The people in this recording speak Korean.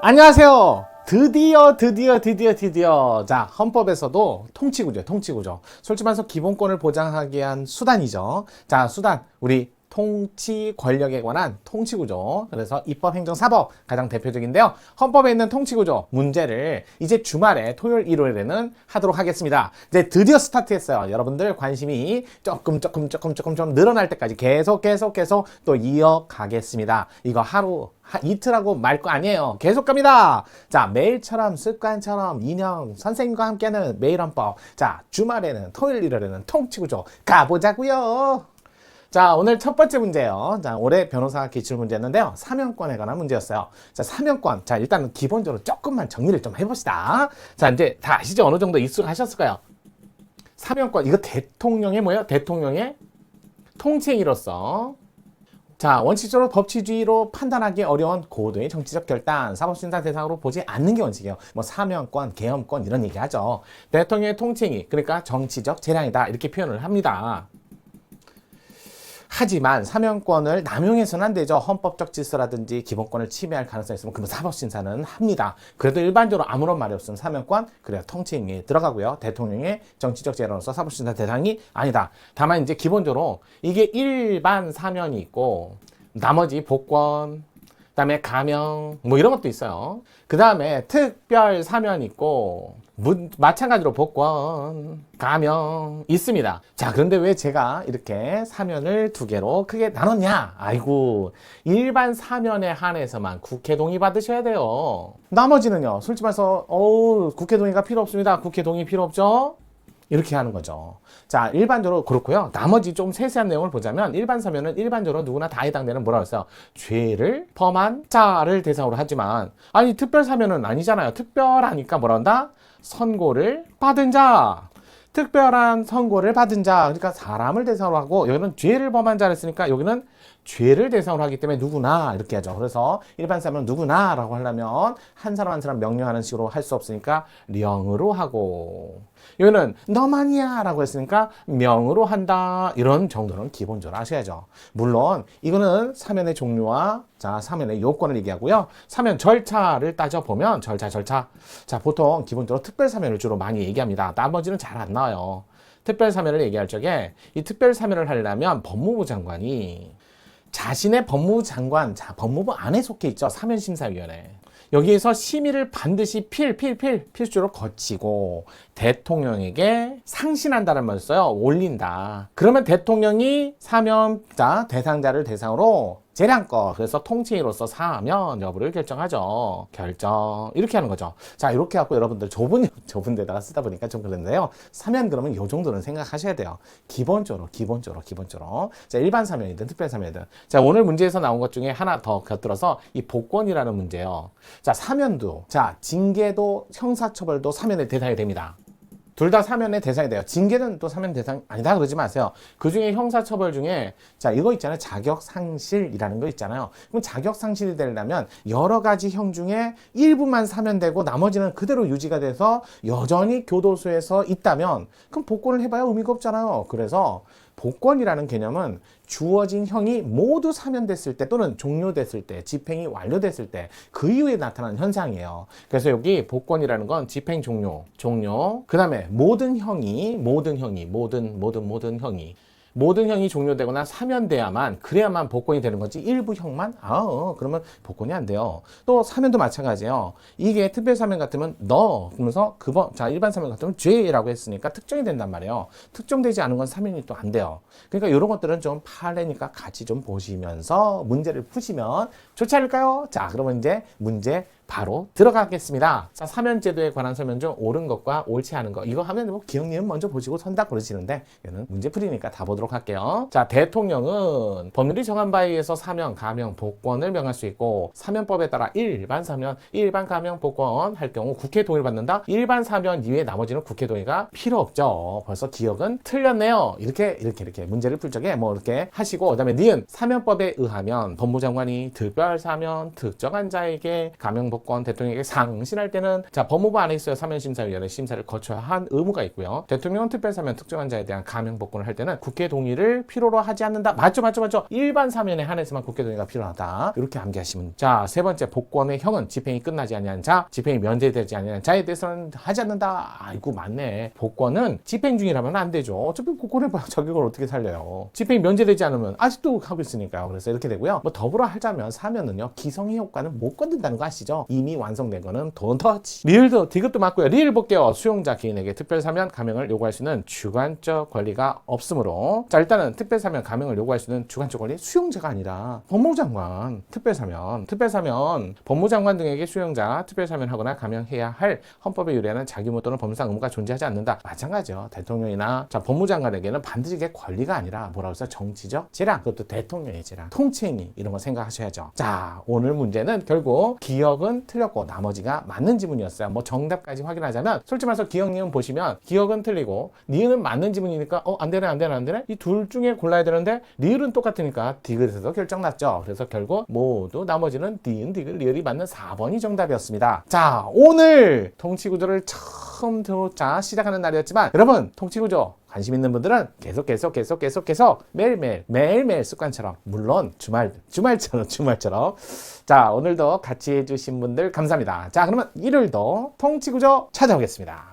안녕하세요. 드디어 드디어 드디어 드디어 자 헌법에서도 통치구조 통치구조 솔직히 말해서 기본권을 보장하기 위한 수단이죠. 자 수단 우리 통치 권력에 관한 통치구조 그래서 입법 행정 사법 가장 대표적인데요. 헌법에 있는 통치구조 문제를 이제 주말에 토요일 일요일에는 하도록 하겠습니다. 이제 드디어 스타트했어요. 여러분들 관심이 조금 조금 조금 조금 좀 늘어날 때까지 계속 계속 계속 또 이어가겠습니다. 이거 하루 하- 이틀하고 말 거 아니에요. 계속 갑니다. 자, 매일처럼 습관처럼 인형 선생님과 함께하는 매일 헌법. 자, 주말에는 토요일 일요일에는 통치구조 가보자고요. 자, 오늘 첫 번째 문제요. 자, 올해 변호사 기출 문제였는데요. 사면권에 관한 문제였어요. 자, 사면권. 자, 일단 기본적으로 조금만 정리를 좀 해봅시다. 자, 이제 다 아시죠? 어느 정도 익숙하셨을 거예요. 사면권. 이거 대통령의 뭐예요? 대통령의 통치인으로서 자, 원칙적으로 법치주의로 판단하기 어려운 고도의 정치적 결단, 사법심사 대상으로 보지 않는 게 원칙이에요. 뭐 사면권, 계엄권 이런 얘기 하죠. 대통령의 통칭이 그러니까 정치적 재량이다 이렇게 표현을 합니다. 하지만 사면권을 남용해서는 안 되죠. 헌법적 질서라든지 기본권을 침해할 가능성이 있으면 그러면 사법심사는 합니다. 그래도 일반적으로 아무런 말이 없으면 사면권 그래야 통칭에 들어가고요. 대통령의 정치적 재량으로서 사법심사 대상이 아니다. 다만 이제 기본적으로 이게 일반 사면이 있고 나머지 복권 그다음에 가명 뭐 이런 것도 있어요. 그다음에 특별 사면 있고 문- 마찬가지로 복권, 가명 있습니다. 자, 그런데 왜 제가 이렇게 사면을 두 개로 크게 나눴냐? 아이고, 일반 사면에 한해서만 국회 동의 받으셔야 돼요. 나머지는요, 솔직히 말해서, 어우, 국회 동의가 필요 없습니다. 국회 동의 필요 없죠? 이렇게 하는 거죠. 자, 일반적으로 그렇고요. 나머지 좀 세세한 내용을 보자면 일반 사면은 일반적으로 누구나 다 해당되는 뭐라고 했어요? 죄를 범한 자를 대상으로 하지만 아니 특별 사면은 아니잖아요. 특별하니까 뭐라 한다? 선고를 받은 자. 특별한 선고를 받은 자. 그러니까 사람을 대상으로 하고 여기는 죄를 범한 자를 쓰니까 여기는 죄를 대상으로 하기 때문에 누구나 이렇게 하죠. 그래서 일반 사면 누구나라고 하려면 한 사람 한 사람 명령하는 식으로 할 수 없으니까 령으로 하고 여기는 너만이야라고 했으니까 명으로 한다 이런 정도는 기본적으로 아셔야죠. 물론 이거는 사면의 종류와 자 사면의 요건을 얘기하고요. 사면 절차를 따져 보면 절차 절차 자 보통 기본적으로 특별 사면을 주로 많이 얘기합니다. 나머지는 잘 안 나와요. 특별 사면을 얘기할 적에 이 특별 사면을 하려면 법무부 장관이 자신의 법무부 장관, 자, 법무부 안에 속해 있죠. 사면심사위원회. 여기에서 심의를 반드시 필, 필, 필, 필수로 거치고 대통령에게 상신한다는 말을 써요. 올린다. 그러면 대통령이 사면자, 대상자를 대상으로 재량껏 그래서 통칭으로서 사면 여부를 결정하죠. 결정 이렇게 하는 거죠. 자 이렇게 갖고 여러분들 좁은 좁은 데다가 쓰다 보니까 좀 그런데요. 사면 그러면 요 정도는 생각하셔야 돼요. 기본적으로 기본적으로 기본적으로 자 일반 사면이든 특별 사면이든 자 오늘 문제에서 나온 것 중에 하나 더 곁들어서 이 복권이라는 문제요. 자 사면도 자 징계도 형사처벌도 사면의 대상이 됩니다. 둘 다 사면의 대상이 돼요. 징계는 또 사면 대상 아니다 그러지 마세요. 그 중에 형사처벌 중에 자 이거 있잖아요. 자격 상실이라는 거 있잖아요. 그럼 자격 상실이 되려면 여러 가지 형 중에 일부만 사면되고 나머지는 그대로 유지가 돼서 여전히 교도소에서 있다면 그럼 복권을 해봐야 의미가 없잖아요. 그래서 복권이라는 개념은 주어진 형이 모두 사면됐을 때 또는 종료됐을 때 집행이 완료됐을 때 그 이후에 나타나는 현상이에요. 그래서 여기 복권이라는 건 집행 종료, 종료. 그 다음에 모든 형이 모든 형이 모든 모든 모든 형이 모든 형이 종료되거나 사면돼야만 그래야만 복권이 되는 거지 일부 형만 아 어, 그러면 복권이 안 돼요. 또 사면도 마찬가지예요. 이게 특별 사면 같으면 너 그러면서 그번 자 일반 사면 같으면 죄라고 했으니까 특정이 된단 말이에요. 특정되지 않은 건 사면이 또 안 돼요. 그러니까 이런 것들은 좀 판례니까 같이 좀 보시면서 문제를 푸시면 좋지 않을까요? 자 그러면 이제 문제 바로 들어가겠습니다. 자, 사면 제도에 관한 설명 중 옳은 것과 옳지 않은 것. 이거 하면 뭐 기억님 먼저 보시고 선다 그러시는데 이거는 문제 풀이니까 다 보도록 할게요. 자, 대통령은 법률이 정한 바에 의해서 사면, 가명, 복권을 명할 수 있고 사면법에 따라 일반 사면, 일반 가명, 복권 할 경우 국회 동의를 받는다. 일반 사면 이외에 나머지는 국회 동의가 필요 없죠. 벌써 기억은 틀렸네요. 이렇게 이렇게 이렇게 문제를 풀 적에 뭐 이렇게 하시고 그다음에 니은 사면법에 의하면 법무장관이 특별 사면 특정한 자에게 가명, 복권 대통령에게 상신할 때는 자 법무부 안에 있어요 사면심사위원회 심사를 거쳐야 한 의무가 있고요. 대통령은 특별사면 특정한 자에 대한 감형 복권을 할 때는 국회 동의를 필요로 하지 않는다. 맞죠, 맞죠, 맞죠. 일반 사면에 한해서만 국회 동의가 필요하다. 이렇게 암기하시면 자세 번째 복권의 형은 집행이 끝나지 아니한 자, 집행이 면제되지 아니한 자에 대해서는 하지 않는다. 아이고 맞네. 복권은 집행 중이라면 안 되죠. 어차피 복권에 자격을 어떻게 살려요. 집행이 면제되지 않으면 아직도 하고 있으니까요. 그래서 이렇게 되고요. 뭐 더불어 하자면 사면은요 기성의 효과는 못 건든다는 거 아시죠? 이미 완성된 거는 돈 터치. 리을도 디귿도 맞고요. 리을 볼게요. 수용자 개인에게 특별 사면 감형을 요구할 수 있는 주관적 권리가 없으므로 자 일단은 특별 사면 감형을 요구할 수 있는 주관적 권리 수용자가 아니라 법무장관 특별 사면 특별 사면 법무장관 등에게 수용자 특별 사면하거나 감형해야 할 헌법에 유리하는 자기무 또는 법상 의무가 존재하지 않는다. 마찬가지죠. 대통령이나 자 법무장관에게는 반드시 이게 권리가 아니라 뭐라고 해서 정치적 재량 그것도 대통령의 재량 통치행위 이런 거 생각하셔야죠. 자 오늘 문제는 결국 기억은 틀렸고 나머지가 맞는 지문이었어요. 뭐 정답까지 확인하자면 솔직히 말해서 기억 니은 보시면 기억은 틀리고 니은은 맞는 지문이니까 어 안 되네 안 되네 안 되네 이 둘 중에 골라야 되는데 리을은 똑같으니까 디귿에서 결정 났죠. 그래서 결국 모두 나머지는 디은 디귿 리을이 맞는 4번이 정답이었습니다. 자 오늘 통치구조를 처음부터 시작하는 날이었지만 여러분 통치구조 관심 있는 분들은 계속 계속 계속 계속 계속 매일매일 매일매일 습관처럼 물론 주말 주말처럼 주말처럼 자 오늘도 같이 해주신 분들 감사합니다. 자 그러면 일요일도 통치구조 찾아오겠습니다.